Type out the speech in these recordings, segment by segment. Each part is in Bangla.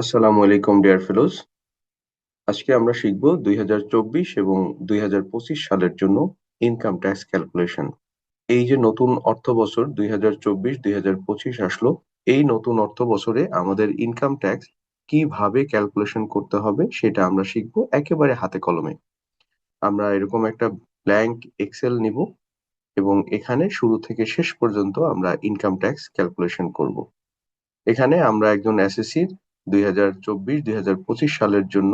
আসসালামু আলাইকুম, ডিয়ার ফেলোজ। আজকে আমরা শিখব দুই হাজার চব্বিশ এবং দুই হাজার পঁচিশ সালের জন্য ইনকাম ট্যাক্স ক্যালকুলেশন। এই যে নতুন অর্থ বছর দুই আসলো, এই নতুন অর্থ বছরে আমাদের ইনকাম ট্যাক্স কীভাবে ক্যালকুলেশন করতে হবে সেটা আমরা শিখব একেবারে হাতে কলমে। আমরা এরকম একটা ব্ল্যাঙ্ক এক্সেল নিব এবং এখানে শুরু থেকে শেষ পর্যন্ত আমরা ইনকাম ট্যাক্স ক্যালকুলেশন করব। এখানে আমরা একজন এসএসসির দুই হাজার চব্বিশ, দুই হাজার পঁচিশ সালের জন্য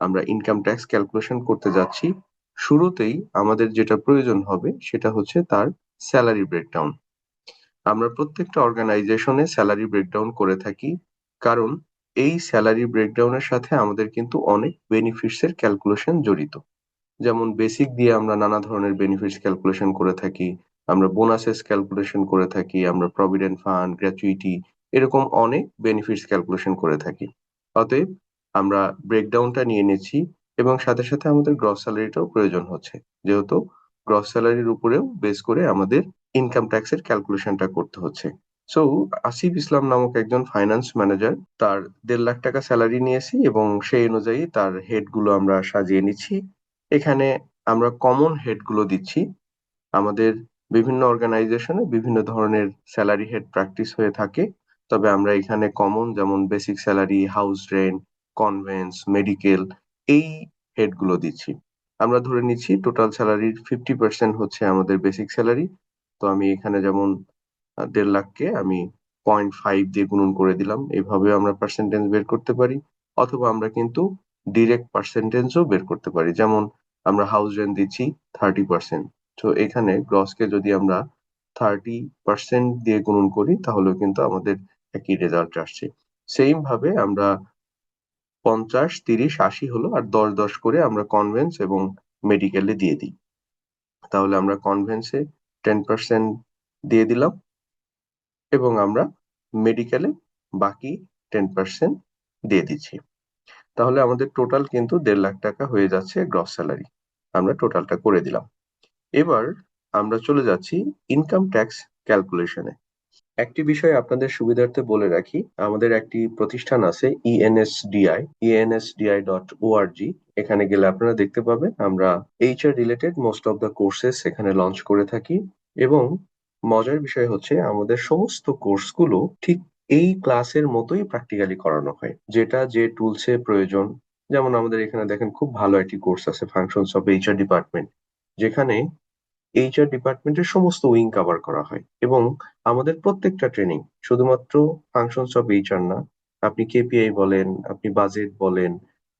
আমরা ইনকাম ট্যাক্স ক্যালকুলেশন করতে যাচ্ছি। শুরুতেই আমাদের যেটা প্রয়োজন হবে সেটা হচ্ছে তার স্যালারি ব্রেকডাউন আমরা প্রত্যেকটা অর্গানাইজেশনে স্যালারি ব্রেকডাউন করে থাকি, কারণ এই স্যালারি ব্রেকডাউনের সাথে আমাদের কিন্তু অনেক বেনিফিটস এর ক্যালকুলেশন জড়িত। যেমন বেসিক দিয়ে আমরা নানা ধরনের বেনিফিটস ক্যালকুলেশন করে থাকি, আমরা বোনাসেস ক্যালকুলেশন করে থাকি, আমরা প্রভিডেন্ট ফান্ড গ্র্যাচুইটি এরকম অনেক বেনিফিটস ক্যালকুলেশন করে থাকি। অতএব আমরা ব্রেকডাউনটা নিয়ে নিচ্ছি এবং সাথে সাথে আমাদের গ্রস স্যালারিটাও প্রয়োজন হচ্ছে। যেহেতু গ্রস স্যালারির উপরেও বেস করে আমাদের ইনকাম ট্যাক্সের ক্যালকুলেশনটা করতে হচ্ছে। সো আসিফ ইসলাম নামক একজন ফাইন্যান্স ম্যানেজার তার দেড় লাখ টাকা স্যালারি নিয়েছি এবং সেই অনুযায়ী তার হেডগুলো আমরা সাজিয়ে নিচ্ছি। এখানে আমরা কমন হেডগুলো দিচ্ছি। আমাদের বিভিন্ন অর্গানাইজেশনে বিভিন্ন ধরনের স্যালারি হেড প্র্যাকটিস হয়ে থাকে। তবে আমরা এখানে কমন যেমন basic salary house rent conveyance medical এই হেডগুলো দিচ্ছি। আমরা ধরে নিচ্ছি টোটাল স্যালারির ফিফটি পার্সেন্ট হচ্ছে আমাদের বেসিক স্যালারি তো আমি এখানে যেমন দেড় লাখকে আমি পয়েন্ট ফাইভ দিয়ে গুণন করে দিলাম। এইভাবে আমরা পার্সেন্টেজ বের করতে পারি। অথবা আমরা কিন্তু ডিরেক্ট পার্সেন্টেজও বের করতে পারি। যেমন আমরা হাউস রেন্ট দিচ্ছি থার্টি পার্সেন্ট তো এখানে গ্রসকে যদি আমরা থার্টি পার্সেন্ট দিয়ে গুণন করি, তাহলে কিন্তু আমাদের একই রেজাল্ট আসছে। সেম ভাবে আমরা পঞ্চাশ, তিরিশ, আশি হলো আর দশ দশ করে আমরা কনভেন্স এবং মেডিকেলে দিয়ে দিই। তাহলে আমরা কনভেন্সে টেন পার্সেন্ট দিয়ে দিলাম এবং আমরা মেডিকেলে বাকি টেন পার্সেন্ট দিয়ে দিচ্ছি। তাহলে আমাদের টোটাল কিন্তু দেড় লাখ টাকা হয়ে যাচ্ছে গ্রস স্যালারি আমরা টোটালটা করে দিলাম। এবার আমরা চলে যাচ্ছি ইনকাম ট্যাক্স ক্যালকুলেশনে একটি বিষয় আপনাদের সুবিধার্থে বলে রাখি, আমাদের একটি প্রতিষ্ঠান আছে ইএনএসডিআই ইএনএসডিআই ডট ওআরজি এখানে গেলে আপনারা দেখতে পাবেন, আমরা HR related most of the courses এখানে লঞ্চ করে থাকি এবং মজার বিষয় হচ্ছে আমাদের সমস্ত কোর্সগুলো ঠিক এই ক্লাসের মতোই প্র্যাকটিক্যালি করানো হয়, যেটা যে টুলসে প্রয়োজন। যেমন আমাদের এখানে দেখেন খুব ভালো একটি কোর্স আছে ফাংশনস অফ এইচআর ডিপার্টমেন্ট যেখানে এইচআর ডিপার্টমেন্টের সমস্ত উইং কভার করা হয় এবং আমাদের প্রত্যেকটা ট্রেনিং শুধুমাত্র ফাংশনস অফ এইচআর না, আপনি কেপিআই বলেন, আপনি বাজেট বলেন,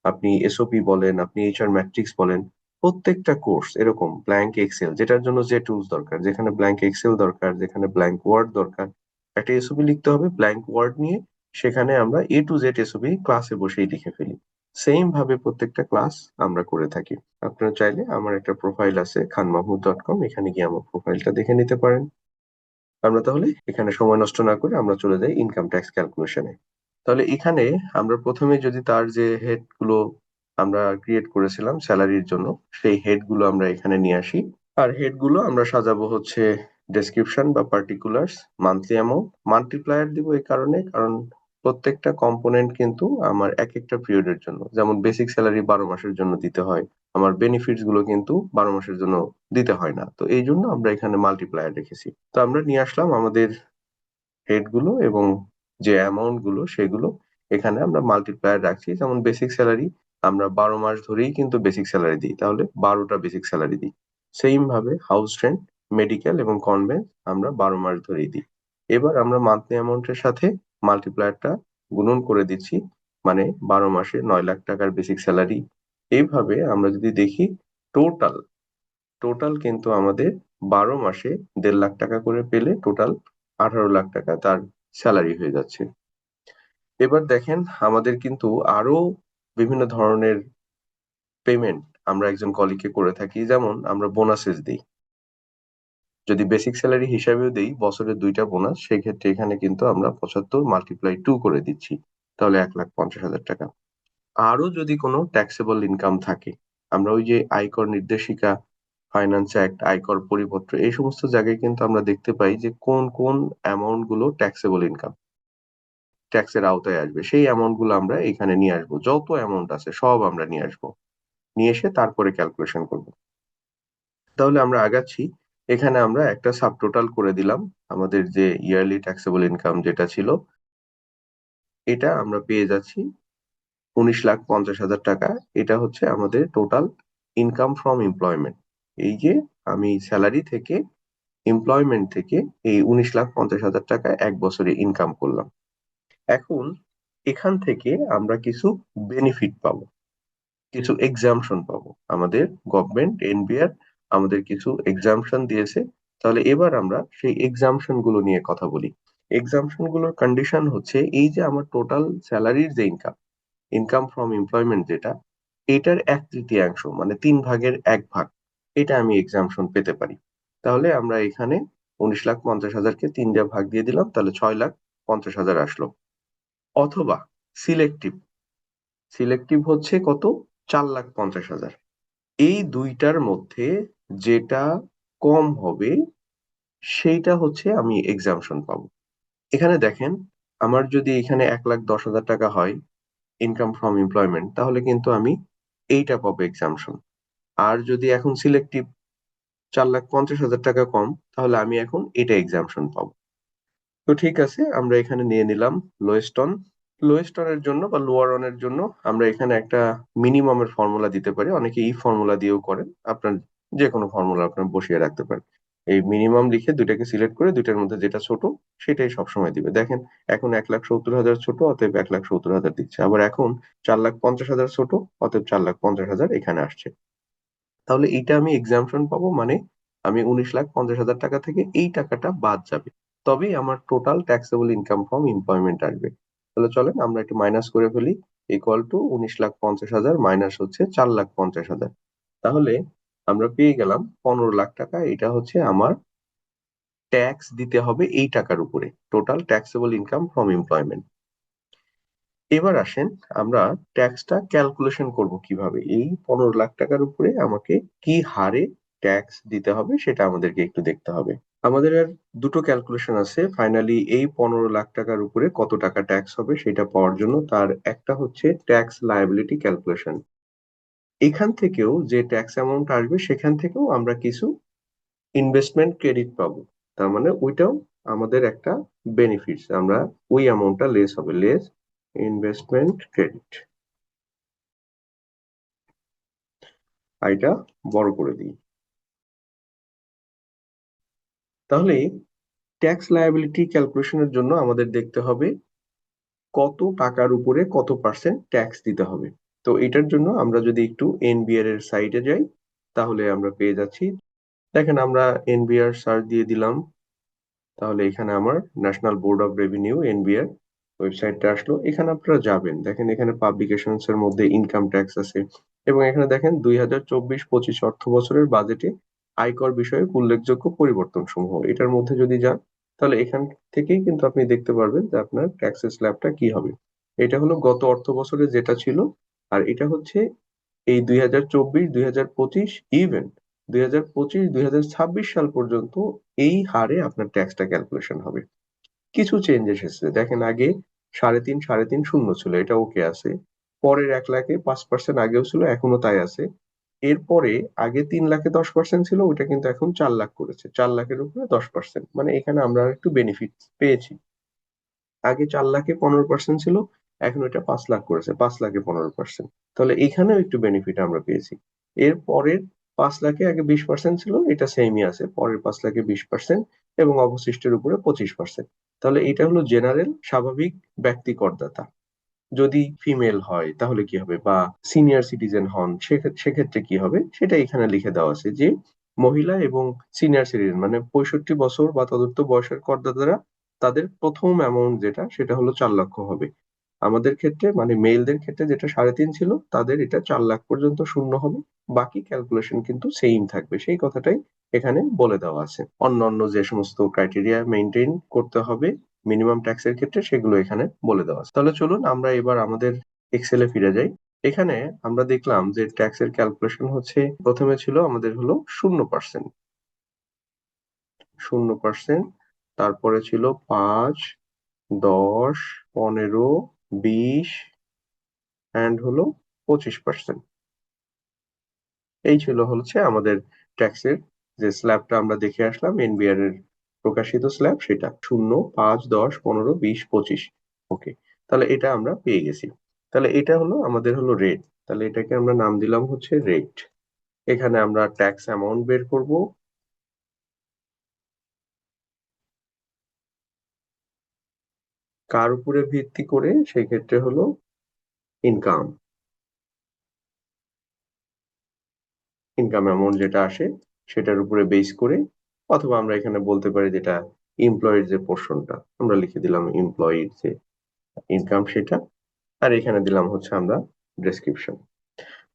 আপনি এসওপি বলেন, আপনি এইচআর ম্যাট্রিক্স বলেন, প্রত্যেকটা কোর্স এরকম ব্ল্যাঙ্ক এক্সেল যেটার জন্য যে টুলস দরকার, যেখানে ব্ল্যাঙ্ক এক্সেল দরকার, যেখানে ব্ল্যাঙ্ক ওয়ার্ড দরকার, একটা এসওপি লিখতে হবে ব্ল্যাঙ্ক ওয়ার্ড নিয়ে সেখানে আমরা এ টু জেড এসওপি ক্লাসে বসেই লিখে ফেলি। সেম ভাবে প্রত্যেকটা ক্লাস আমরা করে থাকি। আপনারা চাইলে আমার একটা প্রোফাইল আছে খান মাহমুদ ডট কম এখানে গিয়ে আমার প্রোফাইলটা দেখে নিতে পারেন। আমরা তাহলে এখানে সময় নষ্ট না করে আমরা চলে যাই ইনকাম ট্যাক্স ক্যালকুলেশনে তাহলে এখানে আমরা প্রথমে যদি তার যে হেডগুলো আমরা ক্রিয়েট করেছিলাম স্যালারির জন্য, সেই হেডগুলো আমরা এখানে নিয়ে আসি। আর হেডগুলো আমরা সাজাবো হচ্ছে ডেসক্রিপশন বা পার্টিকুলার্স মান্থলি অ্যামাউন্ট মাল্টিপ্লায়ার দিব এই কারণে, কারণ প্রত্যেকটা কম্পোনেন্ট কিন্তু আমার এক একটা পিরিয়ডের জন্য, যেমন বেসিক স্যালারি বারো মাসের জন্য দিতে হয়, আমার বেনিফিটসগুলো কিন্তু বারো মাসের জন্য দিতে হয় না। তো এই জন্য আমরা এখানে মাল্টিপ্লায়ার রেখেছি। তো আমরা নিয়ে আসলাম আমাদের হেডগুলো এবং যে অ্যামাউন্টগুলো সেগুলো এখানে আমরা মাল্টিপ্লায়ার রাখছি। যেমন বেসিক স্যালারি আমরা বারো মাস ধরেই কিন্তু বেসিক স্যালারি দিই, তাহলে বারোটা বেসিক স্যালারি দিই। সেম ভাবে হাউস রেন্ট মেডিকেল এবং কনভেন্ট আমরা বারো মাস ধরেই দিই। এবার আমরা মান্থলি অ্যামাউন্টের সাথে মাল্টিপ্লায়ারটা গুণন করে দিচ্ছি মানে বারো মাসে নয় লাখ টাকার বেসিক স্যালারি এইভাবে আমরা যদি দেখি টোটাল টোটাল কিন্তু আমাদের বারো মাসে দেড় লাখ টাকা করে পেলে টোটাল আঠারো লাখ টাকা তার স্যালারি হয়ে যাচ্ছে। এবার দেখেন, আমাদের কিন্তু আরও বিভিন্ন ধরনের পেমেন্ট আমরা একজন কলিগকে করে থাকি। যেমন আমরা বোনাসেস দিই। যদি বেসিক স্যালারি হিসাবেও দেই বছরের দুইটা বোনাস সেক্ষেত্রে এখানে কিন্তু আমরা পঁচাত্তর মাল্টিপ্লাই টু করে দিচ্ছি। তাহলে এক লাখ পঞ্চাশ হাজার টাকা। আরও যদি কোনো ট্যাক্সেবল ইনকাম থাকে, আমরা ওই যে আয়কর নির্দেশিকা ফাইন্যান্স অ্যাক্ট আয়কর পরিপত্র, এই সমস্ত জায়গায় কিন্তু আমরা দেখতে পাই যে কোন কোন অ্যামাউন্টগুলো ট্যাক্সেবল ইনকাম ট্যাক্সের আওতায় আসবে। সেই অ্যামাউন্টগুলো আমরা এখানে নিয়ে আসব। যত অ্যামাউন্ট আছে, সব আমরা নিয়ে আসব। নিয়ে এসে তারপরে ক্যালকুলেশন করব। তাহলে আমরা আগাচ্ছি। এখানে আমরা একটা সাব টোটাল করে দিলাম, আমাদের যে ইয়ারলি ট্যাক্সেবল ইনকাম যেটা ছিল, এটা আমরা পেয়ে যাচ্ছি উনিশ লাখ পঞ্চাশ হাজার টাকা। এটা হচ্ছে আমাদের টোটাল ইনকাম ফ্রম এমপ্লয়মেন্ট এই যে আমি স্যালারি থেকে এমপ্লয়মেন্ট থেকে এই উনিশ লাখ পঞ্চাশ হাজার টাকা এক বছরে ইনকাম করলাম। এখন এখান থেকে আমরা কিছু বেনিফিট পাবো, কিছু এক্সামশন পাবো। আমাদের গভর্নমেন্ট এনবিআর আমাদের কিছু এক্সামশন দিয়েছে, তাহলে এবার আমরা সেই এক্সামশনগুলো নিয়ে কথা বলি। এক্সামশনগুলোর কন্ডিশন হচ্ছে এই যে আমার টোটাল স্যালারির যে ইনকাম ইনকাম ফ্রম এমপ্লয়মেন্ট যেটা, এটার এক তৃতীয়াংশ মানে তিন ভাগের এক ভাগ, এটা আমি এক্সামশন পেতে পারি। তাহলে আমরা এখানে উনিশ লাখ পঞ্চাশ হাজারকে তিন দিয়ে ভাগ দিয়ে দিলাম, তাহলে ছয় লাখ পঞ্চাশ হাজার আসলো। অথবা সিলেক্টিভ সিলেক্টিভ হচ্ছে কত? চার লাখ পঞ্চাশ হাজার। এই দুইটার মধ্যে যেটা কম হবে, সেইটা হচ্ছে আমি এক্সামশন পাবো। এখানে দেখেন, আমার যদি এখানে এক লাখ দশ হাজার টাকা হয় ইনকাম ফ্রম এমপ্লয়মেন্ট তাহলে কিন্তু আমি এইটা পাবো এক্সামশন আর যদি এখন সিলেক্টিভ চার লাখ পঞ্চাশ হাজার টাকা কম, তাহলে আমি এখন এটা এক্সামশন পাবো। তো ঠিক আছে, আমরা এখানে নিয়ে নিলাম লোয়েস্ট অন লোয়েস্ট অনের জন্য বা লোয়ার অনের জন্য আমরা এখানে একটা মিনিমামের ফর্মুলা দিতে পারি। অনেকে এই ফর্মুলা দিয়েও করেন। আপনার যে কোনো ফর্মুলা আপনার বসিয়ে রাখতে পারেন। এই মিনিমাম লিখে দুইটাকে সিলেক্ট করে দুইটার মধ্যে যেটা ছোট সেটাই সবসময় দিবে। দেখেন, এখন এক লাখ সত্তর হাজার ছোট, অতএব এক লাখ সত্তর হাজার দিচ্ছে। আবার এখন চার লাখ পঞ্চাশ হাজার ছোট, অতএব চার লাখ পঞ্চাশ হাজার এখানে আসছে। তাহলে এইটা আমি এক্সামশন পাবো মানে আমি উনিশ লাখ পঞ্চাশ হাজার টাকা থেকে এই টাকাটা বাদ যাবে। তবেই আমার total taxable income from employment আসবে। তাহলে চলেন, আমরা একটু মাইনাস করে ফেলি। ইকুয়াল টু উনিশ লাখ পঞ্চাশ হাজার মাইনাস হচ্ছে চার লাখ পঞ্চাশ হাজার। তাহলে আমরা পেয়ে গেলাম পনেরো লাখ টাকা। এটা হচ্ছে আমার ট্যাক্স দিতে হবে এই টাকার উপরে। Total taxable income from employment এবার আসেন আমরা ট্যাক্সটা ক্যালকুলেশন করব কীভাবে। এই পনেরো লাখ টাকার উপরে আমাকে কি হারে ট্যাক্স দিতে হবে সেটা আমাদেরকে একটু দেখতে হবে। আমাদের আর দুটো ক্যালকুলেশন আছে। ফাইনালি এই পনেরো লাখ টাকার উপরে কত টাকা ট্যাক্স হবে সেটা পাওয়ার জন্য। তার একটা হচ্ছে ট্যাক্স লায়াবিলিটি ক্যালকুলেশন এখান থেকেও যে ট্যাক্স অ্যামাউন্ট আসবে, সেখান থেকেও আমরা কিছু ইনভেস্টমেন্ট ক্রেডিট পাবো। তার মানে ওইটাও আমাদের একটা বেনিফিটস আমরা ওই অ্যামাউন্টটা লেস হবে লেস ইনভেস্টমেন্ট ক্রেডিট এটা বড় করে দিই। তাহলে ট্যাক্স লায়াবিলিটি ক্যালকুলেশনের জন্য আমাদের দেখতে হবে কত টাকার উপরে কত পার্সেন্ট ট্যাক্স দিতে হবে। তো এটার জন্য আমরা যদি একটু এনবিআর এর সাইটে যাই, তাহলে আমরা পেয়ে যাচ্ছি। দেখেন আমরা এনবিআর সার্চ দিয়ে দিলাম। তাহলে এখানে আমার national board of revenue NBR ওয়েবসাইটটা আসলো। এখানে আপনারা যাবেন। দেখেন এখানে পাবলিকেশনস এর মধ্যে ইনকাম ট্যাক্স আছে। এবং এখানে দেখেন দুই হাজার চব্বিশ পঁচিশ অর্থ বছরের বাজেটে আয়কর বিষয়ে উল্লেখযোগ্য পরিবর্তন সমূহ এটার মধ্যে যদি যান, তাহলে এখান থেকেই কিন্তু আপনি দেখতে পারবেন যে আপনার ট্যাক্সের স্ল্যাবটা কি হবে। এটা হলো গত অর্থ বছরে যেটা ছিল আর এটা হচ্ছে এই দুই হাজার চব্বিশ, দুই হাজার পঁচিশ ইভেন দুই হাজার পঁচিশ, দুই হাজার ছাব্বিশ সাল পর্যন্ত এই হারে আপনার ট্যাক্সটা ক্যালকুলেশন হবে। কিছু চেঞ্জ এসেছে। দেখেন আগে সাড়ে তিন সাড়ে তিন শূন্য ছিল, এটা ওকে আছে। পরের এক লাখে পাঁচ পার্সেন্ট আগেও ছিল এখনও তাই আছে। এরপরে আগে তিন লাখে দশ পার্সেন্ট ছিল, ওইটা কিন্তু এখন চার লাখ করেছে। চার লাখের উপরে দশ পার্সেন্ট মানে এখানে আমরা একটু বেনিফিট পেয়েছি। আগে চার লাখে পনেরো পার্সেন্ট ছিল এখন এটা পাঁচ লাখ করেছে, পাঁচ লাখে পনেরো পার্সেন্ট তাহলে এখানেও একটু বেনিফিট আমরা পেয়েছি। এর পরের পাঁচ লাখে আগে বিশ পার্সেন্ট ছিল, এটা সেমই আছে। পরের পাঁচ লাখে বিশ পার্সেন্ট এবং অবশিষ্টের উপরে পঁচিশ পার্সেন্ট তাহলে এটা হলো জেনারেল স্বাভাবিক ব্যক্তি করদাতা। যদি ফিমেল হয়, তাহলে কি হবে? বা সিনিয়র সিটিজেন হন সেক্ষেত্রে কি হবে? সেটা এখানে লিখে দেওয়া আছে যে, মহিলা এবং সিনিয়র সিটিজেন মানে পঁয়ষট্টি বছর বা তদুর্থ বয়সের করদাতারা, তাদের প্রথম অ্যামাউন্ট যেটা, সেটা হলো চার লক্ষ হবে। আমাদের ক্ষেত্রে মানে মেলদের ক্ষেত্রে যেটা সাড়ে তিন ছিল, তাদের এটা চার লাখ পর্যন্ত শূন্য হবে। বাকি ক্যালকুলেশন কিন্তু সেম থাকবে। সেই কথাটাই এখানে বলে দেওয়া আছে। অন্য অন্য যে সমস্ত ক্রাইটেরিয়া মেনটেন করতে হবে মিনিমাম ট্যাক্সের ক্ষেত্রে সেগুলো এখানে বলে দেওয়া আছে। তাহলে চলুন আমরা এবার আমাদের এক্সেলে ফিরে যাই। এখানে আমরা দেখলাম যে ট্যাক্সের ক্যালকুলেশন হচ্ছে, প্রথমে ছিল আমাদের হলো শূন্য পার্সেন্ট শূন্য পার্সেন্ট তারপরে ছিল পাঁচ, দশ, পনেরো বিশ অ্যান্ড হলো পঁচিশ পার্সেন্ট এই ছিল হচ্ছে আমাদের ট্যাক্সের যে স্ল্যাবটা আমরা দেখে আসলাম এনবিআর এর প্রকাশিত স্ল্যাব সেটা শূন্য, পাঁচ, দশ, পনেরো, বিশ, পঁচিশ। ওকে তাহলে এটা আমরা পেয়ে গেছি। তাহলে এটা হলো আমাদের হলো রেট তাহলে এটাকে আমরা নাম দিলাম হচ্ছে রেট এখানে আমরা ট্যাক্স অ্যামাউন্ট বের করব। কার উপরে ভিত্তি করে সেই ক্ষেত্রে হলো ইনকাম ইনকাম অ্যামাউন্ট যেটা আসে সেটার উপরে বেস করে অথবা আমরা এখানে বলতে পারি যেটা এমপ্লয়ের যে পোর্শনটা আমরা লিখে দিলাম এমপ্লয়ির যে ইনকাম সেটা আর এখানে দিলাম হচ্ছে আমরা ডেসক্রিপশন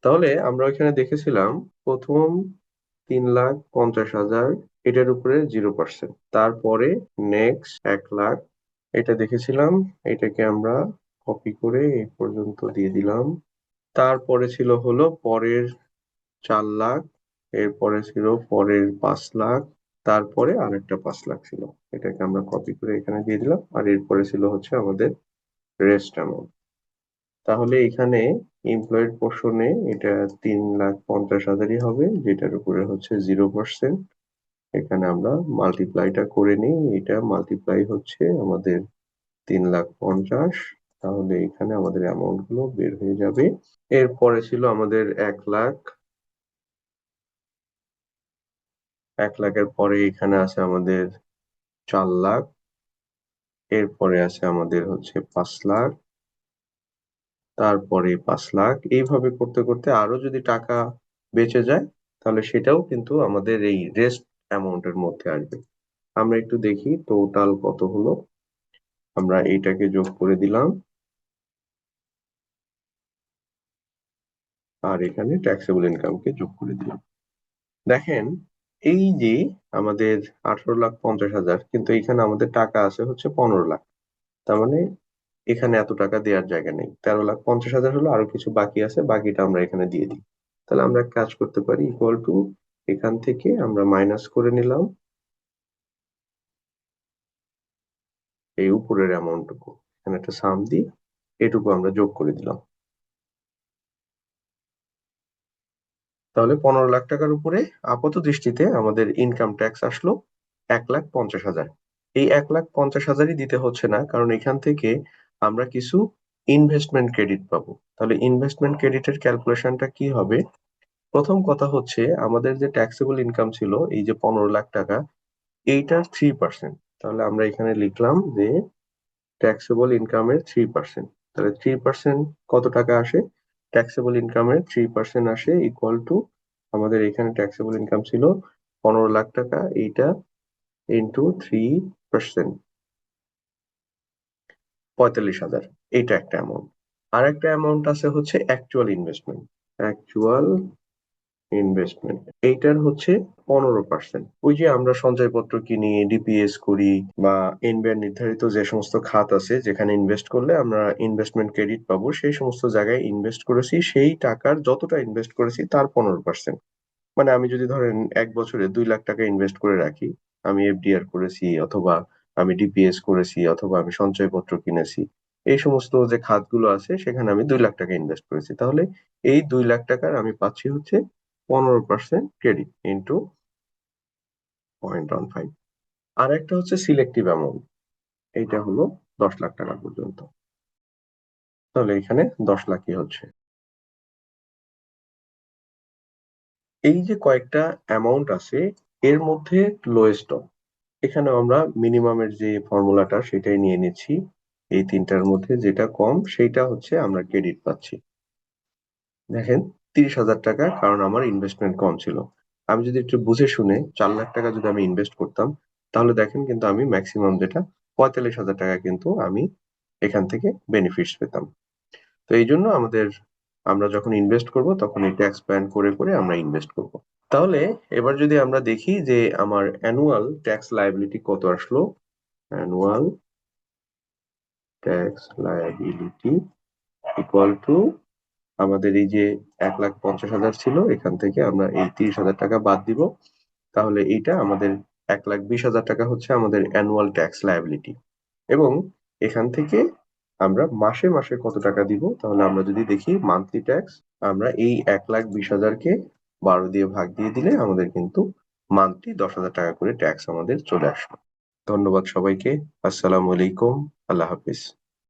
তাহলে আমরা এখানে দেখেছিলাম প্রথম তিন লাখ পঞ্চাশ হাজার এটার উপরে জিরো পার্সেন্ট তারপরে নেক্সট এক লাখ এটা দেখেছিলাম, এটাকে আমরা কপি করে এই পর্যন্ত দিয়ে দিলাম। তারপরে ছিল হলো পরের চার লাখ, এরপরে ছিল পরের পাঁচ লাখ, তারপরে আরেকটা পাঁচ লাখ ছিল। এটাকে আমরা কপি করে এখানে দিয়ে দিলাম, আর এরপরে ছিল হচ্ছে আমাদের রেস্ট অ্যামাউন্ট তাহলে এখানে এমপ্লয়েড পোর্শনে এটা তিন লাখ পঞ্চাশ হাজারই হবে, যেটার উপরে হচ্ছে জিরো পার্সেন্ট এখানে আমরা মাল্টিপ্লাইটা করে নিই। এটা মাল্টিপ্লাই হচ্ছে আমাদের তিন লাখ পঞ্চাশ। তাহলে এখানে আমাদের অ্যামাউন্টগুলো বের হয়ে যাবে। এরপরে ছিল আমাদের এক লাখ। এক লাখের পরে এখানে আছে আমাদের চার লাখ। এরপরে আছে আমাদের হচ্ছে পাঁচ লাখ। তারপরে পাঁচ লাখ। এইভাবে করতে করতে আরও যদি টাকা বেঁচে যায়, তাহলে সেটাও কিন্তু আমাদের এই রেস্ট অ্যামাউন্টের মধ্যে আসবে। আমরা একটু দেখি টোটাল কত হলো। আমরা এইটাকে যোগ করে দিলাম। আর এখানে ট্যাক্সেবল ইনকামকে যোগ করে দিলাম। দেখেন, এই যে আমাদের আঠারো লাখ পঞ্চাশ হাজার, কিন্তু এখানে আমাদের টাকা আছে হচ্ছে পনেরো লাখ। তার মানে এখানে এত টাকা দেওয়ার জায়গা নেই। তেরো লাখ পঞ্চাশ হাজার হলো, আরও কিছু বাকি আছে, বাকিটা আমরা এখানে দিয়ে দিই। তাহলে আমরা কাজ করতে পারি ইকুয়াল টু এখান থেকে আমরা মাইনাস করে নিলাম। এই উপরের অ্যামাউন্টটুকু এখানে একটা সাম দিই এটুকু আমরা যোগ করে দিলাম। তাহলে পনেরো লাখ টাকার উপরে আপাত দৃষ্টিতে আমাদের ইনকাম ট্যাক্স আসলো এক লাখ পঞ্চাশ হাজার। এই এক লাখ পঞ্চাশ হাজারই দিতে হচ্ছে না, কারণ এখান থেকে আমরা কিছু ইনভেস্টমেন্ট ক্রেডিট পাবো। তাহলে ইনভেস্টমেন্ট ক্রেডিটের ক্যালকুলেশনটা কি হবে? প্রথম কথা হচ্ছে আমাদের যে ট্যাক্সেবল ইনকাম ছিল, এই যে পনেরো লাখ টাকা, এইটার থ্রি পার্সেন্ট তাহলে আমরা এখানে লিখলাম যে ট্যাক্সেবল ইনকামের থ্রি পার্সেন্ট তাহলে থ্রি পার্সেন্ট কত টাকা আসে? ট্যাক্সেবল ইনকামের থ্রি পার্সেন্ট আসে ইকুয়াল টু আমাদের এখানে ট্যাক্সেবল ইনকাম ছিল পনেরো লাখ টাকা, এইটা ইন্টু থ্রি পার্সেন্ট পঁয়তাল্লিশ হাজার, এইটা একটা অ্যামাউন্ট আর একটা অ্যামাউন্ট আছে হচ্ছে অ্যাকচুয়াল ইনভেস্টমেন্ট অ্যাকচুয়াল ইনভেস্টমেন্ট এইটার হচ্ছে পনেরো পার্সেন্ট ওই যে আমরা সঞ্চয়পত্র কিনি ডিপিএস করি বা এনবিআর নির্ধারিত যে সমস্ত খাত আছে, যেখানে ইনভেস্ট করলে আমরা ইনভেস্টমেন্ট ক্রেডিট পাবো, সেই সমস্ত জায়গায় ইনভেস্ট করেছি। সেই টাকার যতটা ইনভেস্ট করেছি, তার পনেরো পার্সেন্ট মানে আমি যদি ধরেন এক বছরে দুই লাখ টাকা ইনভেস্ট করে রাখি, আমি এফডিআর করেছি অথবা আমি ডিপিএস করেছি অথবা আমি সঞ্চয়পত্র কিনেছি, এই সমস্ত যে খাতগুলো আছে, সেখানে আমি দুই লাখ টাকা ইনভেস্ট করেছি। তাহলে এই দুই লাখ টাকার আমি পাচ্ছি হচ্ছে পনেরো percent credit into point one five আর একটা হচ্ছে সিলেক্টিভ অ্যামাউন্ট এইটা হলো দশ লাখ টাকা পর্যন্ত। তাহলে এখানে দশ লাখই হচ্ছে। এই যে কয়েকটা অ্যামাউন্ট আছে, এর মধ্যে লোয়েস্ট এখানে আমরা মিনিমামের যে ফর্মুলাটা সেটাই নিয়ে নিচ্ছি। এই তিনটার মধ্যে যেটা কম সেইটা হচ্ছে আমরা ক্রেডিট পাচ্ছি। দেখেন তিরিশ হাজার টাকা, কারণ আমার ইনভেস্টমেন্ট কম ছিল। আমি যদি একটু বুঝে শুনে চার লাখ টাকা যদি আমি ইনভেস্ট করতাম, তাহলে দেখেন কিন্তু আমি ম্যাক্সিমাম যেটা পঁয়তাল্লিশ হাজার টাকা কিন্তু আমি এখান থেকে বেনিফিটস পেতাম। তো এই জন্য আমাদের, আমরা যখন ইনভেস্ট করব, তখন এই ট্যাক্স প্ল্যান করে করে আমরা ইনভেস্ট করব। তাহলে এবার যদি আমরা দেখি যে আমার অ্যানুয়াল ট্যাক্স লায়াবিলিটি কত আসলো? Annual tax liability equal to আমাদের এই যে এক লাখ পঞ্চাশ হাজার ছিল, এখান থেকে আমরা এই তিরিশ হাজার টাকা বাদ দিব। তাহলে এইটা আমাদের এক লাখ বিশ হাজার টাকা হচ্ছে আমাদের অ্যানুয়াল ট্যাক্স লায়াবিলিটি এবং এখান থেকে আমরা মাসে মাসে কত টাকা দিব? তাহলে আমরা যদি দেখি মান্থলি ট্যাক্স আমরা এই এক লাখ বিশ হাজারকে বারো দিয়ে ভাগ দিয়ে দিলে আমাদের কিন্তু মান্থলি দশ হাজার টাকা করে ট্যাক্স আমাদের চলে আসবে। ধন্যবাদ সবাইকে। আসসালামু আলাইকুম। আল্লাহ হাফিজ।